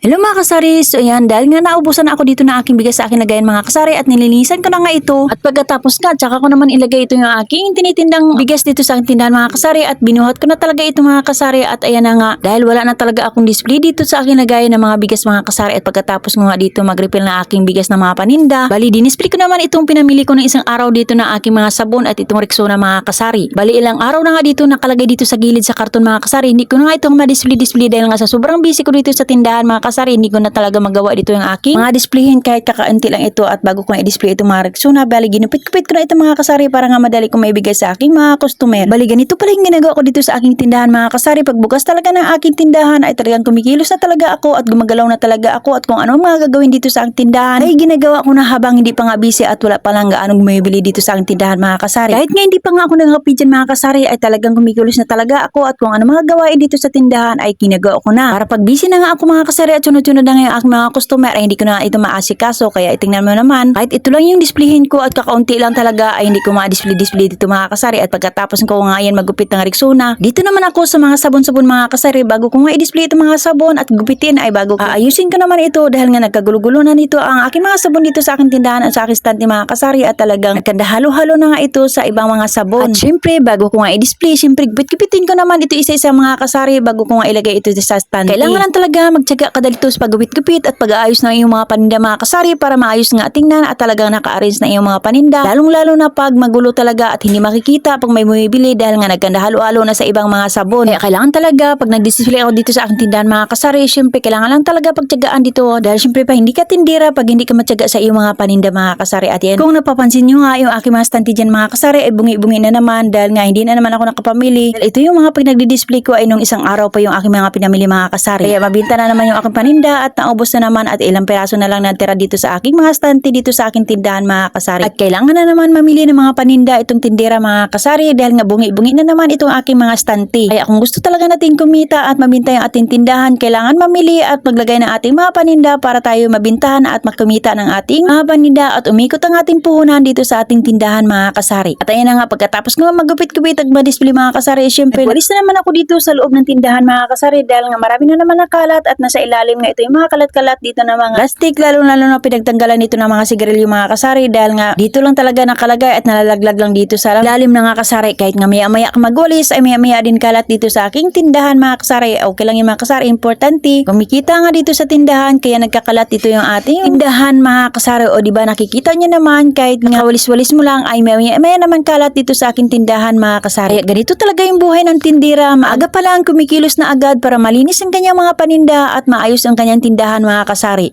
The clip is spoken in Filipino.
Hello mga kasari, so ayan, dahil nga naubusan na ako dito na aking bigas sa aking lagayan mga kasari at nilinisan ko na nga ito. At pagkatapos nga, tsaka ko naman ilagay ito yung aking tinitindang bigas dito sa aking tindahan mga kasari at binuhat ko na talaga ito mga kasari. At ayan na nga, dahil wala na talaga akong display dito sa aking lagayan ng mga bigas mga kasari at pagkatapos nga dito mag-refill na aking bigas ng mga paninda, bali dinisplay ko naman itong pinamili ko ng isang araw dito na aking mga sabon at itong Rexona mga kasari. Bali ilang araw na nga dito nakalagay dito sa gilid sa karton mga kasari, hindi ko na nga itong ma-display-display dahil nga sa sobrang busy ko dito sa tindahan mga kasari, hindi ko na talaga magawa dito yung aking mga displayhin kahit kakaunti lang ito at bago ko i-display itong mga Rexona, bali ginupit-kupit ko na ito mga kasari para nga madali kong maibigay sa aking mga customer. Bali ganito pala yung ginagawa ko dito sa aking tindahan mga kasari, pagbukas talaga ng aking tindahan ay talagang kumikilos na talaga ako at gumagalaw na talaga ako at kung ano mga gagawin dito sa aking tindahan ay ginagawa ko na habang hindi pa nga busy at wala pa lang gaano bumibili dito sa aking tindahan mga kasari. Kahit nga hindi pa nga ako naghapi dyan mga kasari ay talagang kumikilos na talaga ako at kung ano mga gawain dito sa tindahan ay ginagawa ko na. Para pag busy na nga ako mga kasari sunod-sunod na nga yung aking mga customer ay hindi ko na ito maasikaso kaya itingnan mo naman. Kahit ito lang yung displayhin ko at kakaunti lang talaga ay hindi ko ma-display-display dito mga kasari. At pagkatapos ko nga yan magupit ng Rexona. Dito naman ako sa mga sabon-sabon mga kasari. Bago ko nga i-display ito mga sabon at gupitin ay bago ko aayusin ko naman ito dahil nga nagkagulo-gulo na nito ang aking mga sabon dito sa aking tindahan at sa aking stand ni mga kasari. At talagang nagkandahalo-halo na nga ito sa ibang mga sabon. At syempre bago ko nga i-display syempre gupit-gupitin ko naman ito isa-isa mga kasari bago ko nga ilagay ito sa stand. Kailangan lang talaga magtyaga ka dito sa pagupit-gupit at pag-aayos ng iyong mga paninda mga kasari para maayos nga tingnan at talagang naka-arrange na iyong mga paninda. Lalong-lalo na pag magulo talaga at hindi makikita pag may bumibili dahil nga nagkandahalo-halo na sa ibang mga sabon. Kaya kailangan talaga pag nag-display ako dito sa aking tindahan mga kasari, syempre kailangan lang talaga pagtyagaan dito dahil syempre pa hindi ka tindira pag hindi ka matyaga sa iyong mga paninda mga kasari at yan. Kung napapansin nyo nga yung aking mga stante dyan mga kasari ay bungi-bungi na naman dahil nga hindi na naman ako nakapamili. Dahil ito yung mga pag nagdi-display ko ay nung isang araw pa yung aking mga pinamili mga kasari. Kaya mabinta na naman yung aking paninda at naubos na naman at ilang peraso na lang natira dito sa aking mga stante dito sa aking tindahan mga kasari. At kailangan na naman mamili ng mga paninda itong tindera mga kasari dahil nga bungi-bungi na naman itong aking mga stante. Kaya kung gusto talaga natin kumita at mabinta yung ating tindahan, kailangan mamili at maglagay ng ating mga paninda para tayo mabintahan at makumita ng ating mga paninda at umikot ang ating puhunan dito sa ating tindahan mga kasari. At ayun na nga pagkatapos ko magupit-gupit at ma-display mga kasari, syempre walis na naman ako dito sa loob ng tindahan mga kasari dahil nga marami na naman nakalat at nasa ilalim nga ito. Yung mga kalat-kalat dito na mga plastic lalo-lalo na pinagtanggalan nito ng mga sigarilyo mga kasari dahil nga dito lang talaga nakalagay at nalalaglag lang dito sa lalim ng mga kasari. Kahit nga maya-maya magwalis ay maya-maya din kalat dito sa aking tindahan mga kasari. Okay lang yung mga kasari importante. Kumikita nga dito sa tindahan kaya nagkakalat dito yung ating tindahan mga kasari. O di ba nakikita niyo naman kahit nga walis-walis mo lang ay maya-maya naman kalat dito sa aking tindahan mga kasari. Ganito talaga yung buhay ng tindira. Maaga pa lang kumikilos na agad para malinis ang kanyang mga paninda at maayos ang kanyang tindahan mga kasari